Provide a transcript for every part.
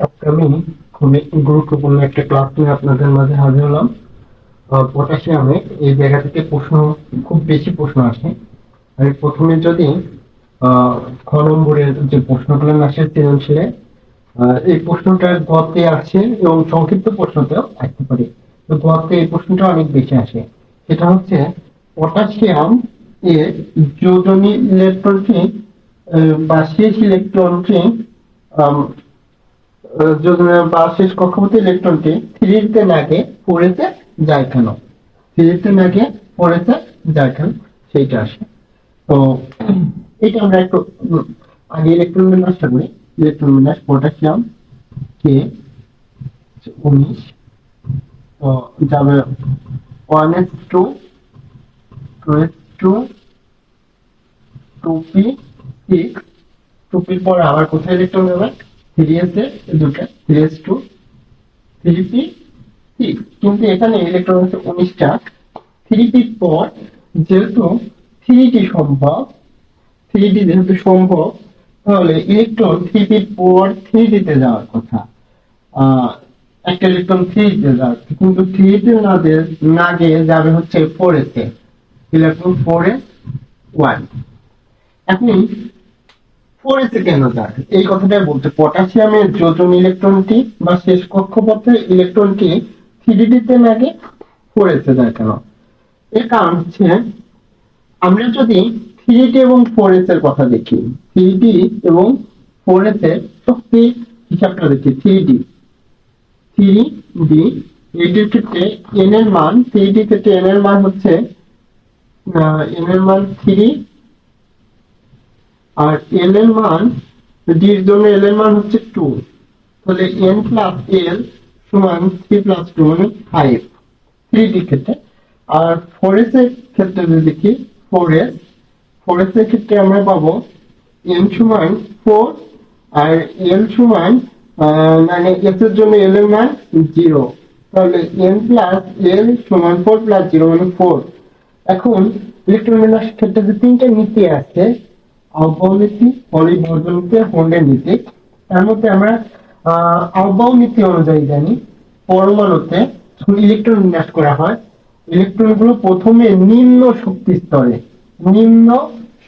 আজকে আমি খুবই গুরুত্বপূর্ণ একটা ক্লাস নিয়ে আপনাদের মাঝে হাজির হলাম। পটাশিয়ামে এই জায়গা থেকে প্রশ্ন খুব বেশি প্রশ্ন আসে। আমি প্রথমে যদি আহ, নম্বরের যে প্রশ্নগুলো আসে সৃজনশীলে এই প্রশ্নটা গতে আসে এবং সংক্ষিপ্ত প্রশ্নতেও থাকতে পারে। তো গতে এই প্রশ্নটা অনেক বেশি আসে। সেটা হচ্ছে পটাশিয়াম এর যোজনী ইলেকট্রনটি বা শেষ ইলেকট্রনটি বা শেষ কক্ষপথে ইলেকট্রনটি থ্রিতে নাগে পড়েছে যায় কেন? থ্রিতে নাগে পড়েছে যায় কেন? সেইটা আসে। তো এটা আমরা একটু আগে ইলেকট্রন বিন্যাসটা করি। ইলেকট্রন বিন্যাস পটাশিয়াম কে উনিশ। তো যাবে one S two two S two two P six two পির পর আবার কোথায় ইলেকট্রন যাবে এ কিন্তু এখানে ইলেকট্রন হচ্ছে উনিশটা থ্রি পির পর যেহেতু থ্রিটি সম্ভব থ্রি ডি যেহেতু সম্ভব, তাহলে ইলেকট্রন থ্রি পির পর থ্রি ডিতে যাওয়ার কথা। একটা ইলেকট্রন থ্রি ডিতে যাওয়ার কিন্তু থ্রি তে না না গিয়ে যাবে হচ্ছে ফোর এসে ইলেকট্রন ফোর এস ওয়ান এখন এসে কেন যায় এই কথাটা বলতে পটাশিয়ামের যোজন ইলেকট্রনটি বা শেষ কক্ষপথের ইলেকট্রনটি থ্রি ডিতে নাগে ফোর এসে যায় কেন এর কারণ হচ্ছে, আমরা যদি থ্রি ডি এবং ফোর এস এর কথা দেখি থ্রি ডি এবং ফোর এস এর শক্তি হিসাবটা দেখি থ্রি ডি থ্রি ডি এইটির ক্ষেত্রে এন এর মান থ্রি ডি ক্ষেত্রে এন এর মান হচ্ছে এন এর মান থ্রি আর এল এর মান ডির জন্য এল এর মান হচ্ছে টু তাহলে এন প্লাস এল সমান থ্রি প্লাস টু মানে ফাইভ থ্রি ক্ষেত্রে। আর ফোর এস এর ক্ষেত্রে যদি দেখি ফোর এস ফোর এস এর ক্ষেত্রে আমরা পাবো এন সমান ফোর আর এল সমান মানে এস এর জন্য এল এর মান জিরো তাহলে এন প্লাস এল সমান ফোর প্লাস জিরো মানে ফোর এখন ইলেকট্রন বিন্যাসের ক্ষেত্রে যে তিনটে নীতি আছে আহ্বাও নীতি পরিবর্তন নীতি তার মধ্যে আমরা আহ, আহ্বাও নীতি অনুযায়ী জানি পরমাণুতে ইলেকট্রন বিন্যাস করা হয়। ইলেকট্রনগুলো প্রথমে নিম্ন শক্তি স্তরে নিম্ন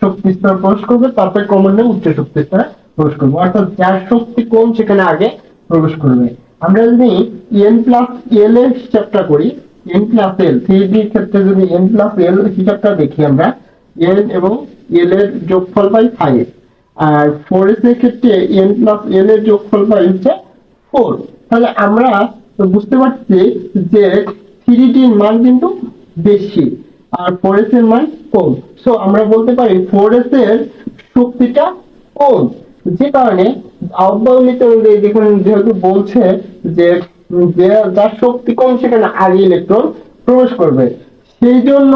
শক্তি স্তর প্রবেশ করবে তারপরে ক্রমান্বয়ে উচ্চ শক্তি স্তরে প্রবেশ করবে। অর্থাৎ যার শক্তি কম সেখানে আগে প্রবেশ করবে। আমরা যদি এন প্লাস এল এর হিসাবটা করি এন প্লাস এল থ্রি ডির ক্ষেত্রে যদি এন প্লাস এল হিসাবটা দেখি আমরা এন এবং এল এর যোগফল পাই ফাইভ আর ফোর এর ক্ষেত্রে এন প্লাস এল এর যোগফল পাই হচ্ছে ফোর তাহলে আমরা বুঝতে পারছি যে থ্রি ডির মান কিন্তু বেশি, আর ফোর এস এর মান কম। সো আমরা বলতে পারি ফোর এস এর শক্তিটা কম। যে কারণে আহ্বানিত অনুযায়ী দেখুন, যেহেতু বলছে যে যার শক্তি কম, সেখানে আগে ইলেকট্রন প্রবেশ করবে। সেই জন্য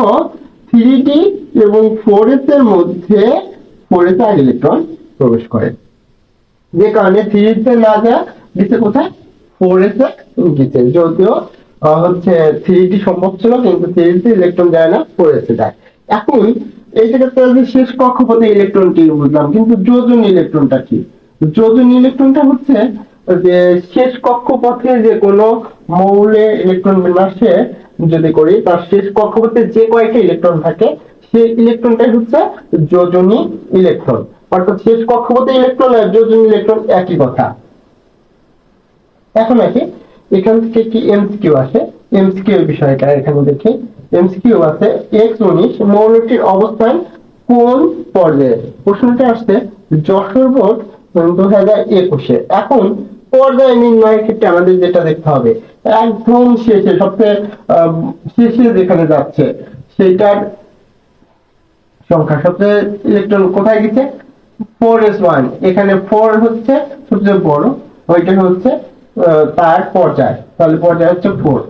থ্রি এবং ফোর এর মধ্যে ফোর আগে ইলেকট্রন প্রবেশ করে। যে কারণে থ্রিতে না যা গেছে কোথায়? গেছে। যদিও হচ্ছে থ্রি সম্ভব ছিল, কিন্তু ইলেকট্রন যায় না ফোর যায়। এখন এই জায়গাতে আমি শেষ কক্ষপথে ইলেকট্রনটি বুঝলাম, কিন্তু যোজন ইলেকট্রনটা কি? যোজন ইলেকট্রনটা হচ্ছে যে শেষ কক্ষপথে যে কোনো মৌলে ইলেকট্রন বিন্যাসে যদি করি তার শেষ কক্ষপথে যে কয়েকটা ইলেকট্রন থাকে সেই ইলেকট্রনটাই হচ্ছে যোজনী ইলেকট্রন অর্থাৎ শেষ কক্ষপথে ইলেকট্রন আর যোজনী ইলেকট্রন একই কথা। এখন আসি, এখান থেকে কি এমসিকিউ আসে? এমসিকিউ বিষয়টা এখানে দেখি। এমসিকিউ আছে এক্স উনিশ, মৌলটির অবস্থান কোন পর্যায়ে? প্রশ্নটা আসছে যশোর বোর্ড দু হাজার একুশে। এখন পর্যায় নির্ণয়ের ক্ষেত্রে আমাদের যেটা দেখতে হবে, একদম শেষে, সবচেয়ে শেষে যেখানে যাচ্ছে, সেইটার সংখ্যা সবচেয়ে ইলেকট্রন কোথায় গেছে? ফোর এস ওয়ান এখানে ফোর হচ্ছে সবচেয়ে বড়, ওইটা হচ্ছে তার পর্যায়, তাহলে পর্যায় হচ্ছে ফোর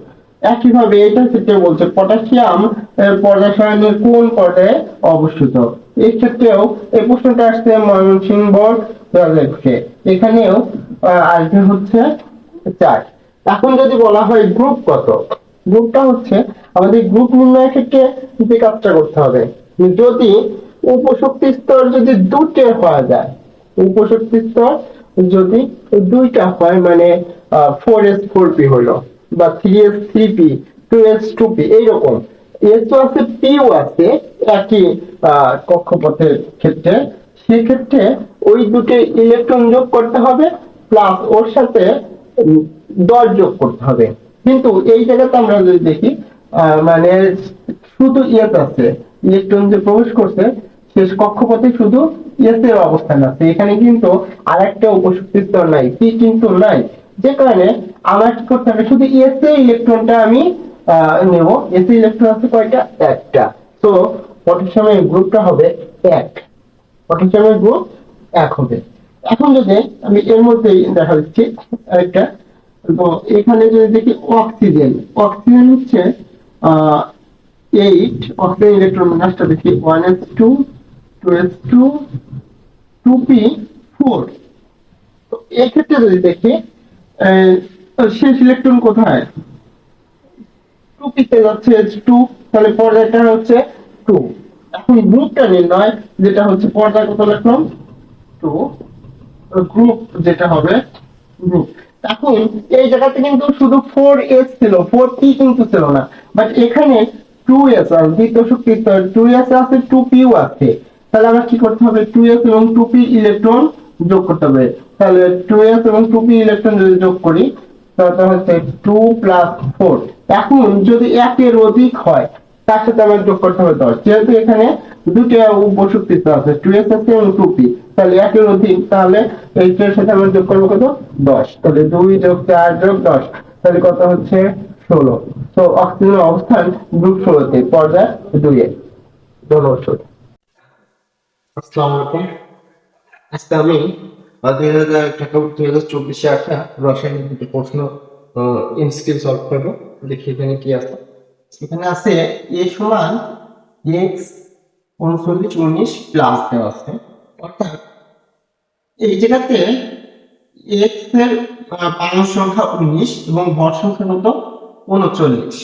একইভাবে এটা ক্ষেত্রে বলছে পটাশিয়াম পর্যায় কোন পর্যায়ে অবস্থিত? এক্ষেত্রেও এই প্রশ্নটা আসছে ময়মনসিংহ এখানেও আসবে হচ্ছে চার। এখন যদি বলা হয় গ্রুপ কত গ্রুপটা হচ্ছে আমাদের গ্রুপ নির্ণয়ের ক্ষেত্রে যে কাজটা করতে হবে। যদি উপশক্তি স্তর যদি দুটে হওয়া যায়, উপশক্তি স্তর যদি দুইটা হয় মানে ফোর এস ফোর পি হলো বা three S three P two S two P এইরকম। এসও আছে পিও আছে, একই কক্ষপথের ক্ষেত্রে। সেক্ষেত্রে ওই দুটো ইলেকট্রন যোগ করতে হবে প্লাস ওর সাথে দশ যোগ করতে হবে। কিন্তু এই জায়গাতে আমরা যদি দেখি মানে শুধু ইয়েস আছে ইলেকট্রন যে প্রবেশ করছে শেষ কক্ষপথে শুধু ইয়েস এর অবস্থান আছে। এখানে কিন্তু আর একটা উপশক্তি স্তর নাই, কি কিন্তু নাই। যে কারণে আমার কি করতে হবে? শুধু ইয়েস এর ইলেকট্রনটা আমি নেব। এস ইলেকট্রন আছে কয়টা? একটা। তো পটাশিয়ামের গ্রুপটা হবে এক। পটাশিয়ামের গ্রুপ এক হবে। এখন যদি আমি এর মধ্যেই দেখা দিচ্ছি আরেকটা। তো এখানে যদি দেখি অক্সিজেন অক্সিজেন হচ্ছে এইট অক্সিজেন ইলেকট্রন বিন্যাসটা দেখি one S two two S two two P four তো এক্ষেত্রে যদি দেখি শেষ ইলেকট্রন কোথায়? টু পিতে যাচ্ছে টু তাহলে পর্যায়টা হচ্ছে টু এখন গ্রুপটা নির্ণয়, যেটা হচ্ছে পর্দা কত লিখলাম টু গ্রুপ যেটা হবে গ্রুপ এখন এই জায়গাতে কিন্তু শুধু ফোর এস ছিল ফোর পি কিন্তু ছিল না। বাট এখানে টু এস আর দ্বিতীয় শক্তি টু এস আছে টু পিও আছে। তাহলে আমরা কি করতে হবে? টু এস এবং টু পি ইলেকট্রন যোগ করতে হবে। তাহলে টু এস এবং টু পি ইলেকট্রন যদি যোগ করি, তাহলে হচ্ছে টু প্লাস ফোর এখন যদি একের অধিক হয়, তার সাথে আমার যোগ করতে হবে দশ। যেহেতু এখানে দুটো উপশক্তি আছে টু এস আছে এবং টু পি তাহলে একের অধিক তাহলে এইটার সাথে আমরা যোগ করব কত? দশ। তাহলে দুই যোগ চার যোগ দশ, তাহলে কত হচ্ছে ষোলো। তো অক্সিজেনের অবস্থান গ্রুপ ষোলোতে, পর্যায় দুইয়ে। ধন্যবাদ। আসসালামু আলাইকুম। আজকে আমি দুই হাজার টাকা দুই হাজার চব্বিশে আসা রসায়নের দুটো প্রশ্ন এমসিকিউ সলভ করব। দেখি এখানে কি আছে। এখানে আছে এ সমান এক্স উনচল্লিশ উনিশ প্লাস দেওয়া আছে। অর্থাৎ এই জায়গাতে এক্সের পারমাণবিক সংখ্যা উনিশ এবং ভর সংখ্যা কত? উনচল্লিশ।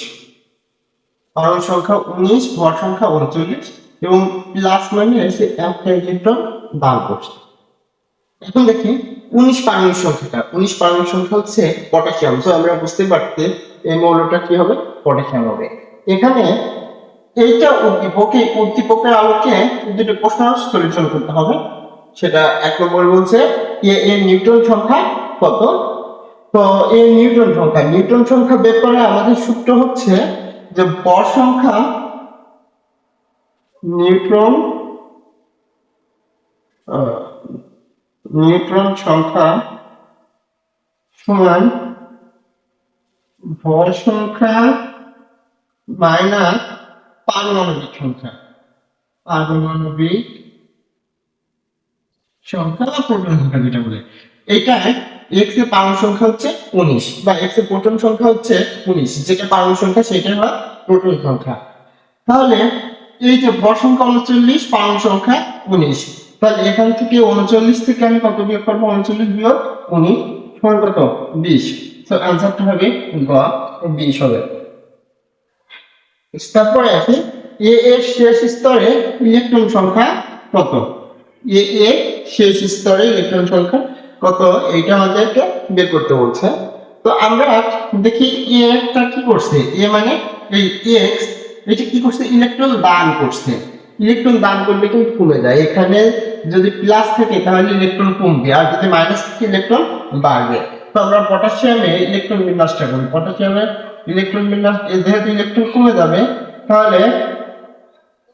পারমাণবিক সংখ্যা উনিশ ভর সংখ্যা উনচল্লিশ এবং প্লাস এসে একটা ইলেকট্রন দান করছে। এখন দেখি, উনিশ পারমাণবিক সংখ্যাটা। উনিশ পারমাণবিক সংখ্যা হচ্ছে পটাশিয়াম তো আমরা বুঝতে পারতে এই মৌলটা কি হবে? পটাশিয়াম হবে। এখানে এইটা উদ্দীপকে, উদ্দীপকের আলোকে দুটো প্রশ্ন সলিউশন করতে হবে। সেটা এক নম্বর বলছে এ এর নিউটন সংখ্যা কত? তো এই নিউটন সংখ্যা নিউটন সংখ্যা বের করে আমাদের সূত্র হচ্ছে যে বর সংখ্যা নিউট্রন নিউট্রন সংখ্যা সমান ভর সংখ্যা মাইনাস পারমাণবিক সংখ্যা। পারমাণবিক সংখ্যা বা প্রোটন সংখ্যা যেটা বলে। এটা এক্সের পারমাণবিক সংখ্যা হচ্ছে উনিশ বা এক্সের প্রোটন সংখ্যা হচ্ছে উনিশ। যেটা পারমাণবিক সংখ্যা সেটা হয় প্রোটন সংখ্যা। তাহলে এই যে ভর সংখ্যা উনচল্লিশ, পারমাণবিক সংখ্যা উনিশ। তাহলে এখান থেকে উনচল্লিশ থেকে আমি কত বিয়োগ করব? উনচল্লিশ বিয়োগ উনিশ সমান কত? বিশ। তো অ্যান্সারটা হবে গ, বিশ হবে। তারপরে আছে এ এর শেষ স্তরে ইলেকট্রন সংখ্যা কত? এ এর শেষ স্তরে ইলেকট্রন সংখ্যা কত? এইটা আমাদেরকে বের করতে বলছে। তো আমরা দেখি এ টা কি করছে? এ মানে এই এক্স এটা কি করছে? ইলেকট্রন দান করছে। ইলেকট্রন দান করলে কিন্তু কমে যায়। এখানে যদি প্লাস থাকে, তাহলে ইলেকট্রন কমবে। আর যদি মাইনাস থাকে ইলেকট্রন বাড়বে। তো আমরা পটাশিয়ামে ইলেকট্রন বিন্যাসটা করি। পটাশিয়ামে ইলেকট্রন বিন্যাস, যেহেতু ইলেকট্রন কমে যাবে, তাহলে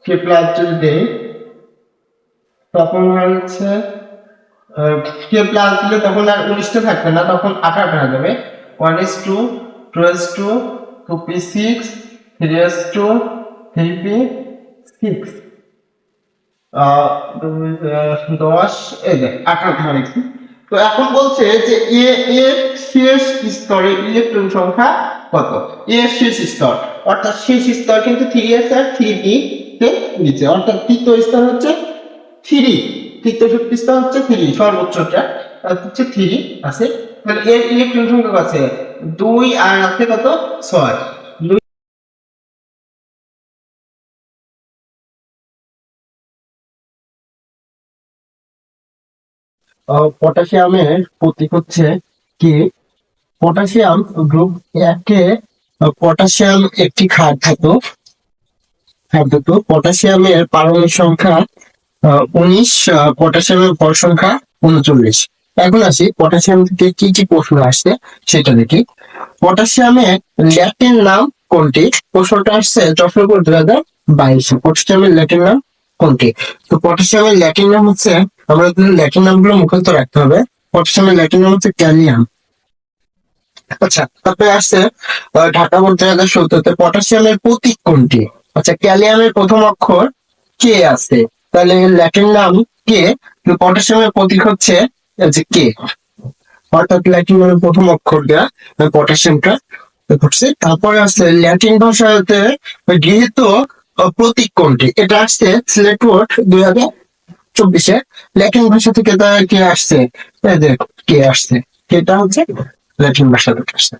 কে প্লাস যদি দেই তখন হচ্ছে কে প্লাস দিলে তখন আর উনিশটা থাকবে না, তখন আঠারোটা যাবে। One S two two S two two P six three S two three P six দশ, এই যে আঠারোটা হয়েছে তো এখন বলছে যে এ এর শেষ স্তরে ইলেকট্রন সংখ্যা কত? এ শেষ স্তর। অর্থাৎ শেষ স্তর কিন্তু থ্রি এস আর থ্রি বি তে নিচে। অর্থাৎ তৃতীয় স্তর হচ্ছে থ্রি তৃতীয় শক্তি স্তর হচ্ছে থ্রি সর্বোচ্চটা। হচ্ছে থ্রি আছে। তাহলে এর ইলেকট্রন সংখ্যা আছে দুই আর আছে কত? ছয়। পটাশিয়ামের প্রতীক হচ্ছে কি? পটাশিয়াম গ্রুপ একে পটাশিয়াম একটি ক্ষার ধাতু পটাশিয়ামের পারমাণবিক সংখ্যা উনিশ পটাশিয়ামের ভর সংখ্যা উনচল্লিশ। এখন আসি পটাশিয়াম থেকে কি কি প্রশ্ন আসছে সেটা দেখি। পটাশিয়ামের ল্যাটিন নাম কোনটি? প্রশ্নটা আসছে ফেব্রুয়ারি দুই হাজার বাইশে। পটাশিয়ামের ল্যাটিন নাম কোনটি? তো পটাশিয়ামের ল্যাটিন নাম হচ্ছে আমরা ল্যাটিন নামগুলো মুখস্থ রাখতে হবে। পটাশিয়ামের ল্যাটিন নাম হচ্ছে ক্যালিয়াম আচ্ছা তারপরে আসছে ঢাকা বোর্ড দুই হাজার সতেরোতে পটাশিয়ামের প্রতীক কোনটি? আচ্ছা ক্যালিয়ামের প্রথম অক্ষর কে আছে? তাহলে ল্যাটিন নাম কে? পটাশিয়ামের প্রতীক হচ্ছে যে কে? অর্থাৎ ল্যাটিন নামের প্রথম অক্ষর আহ, পটাশিয়ামটা ঘটছে। তারপরে আসছে ল্যাটিন ভাষাতে গৃহীত প্রতীক কোনটি? এটা আসছে সিলেট ওয়ার্ড দুই হাজার চব্বিশে। ল্যাটিন ভাষা থেকে তা কে আসছে? কে আসছে? এটা হচ্ছে ল্যাটিন ভাষা থেকে আসছে।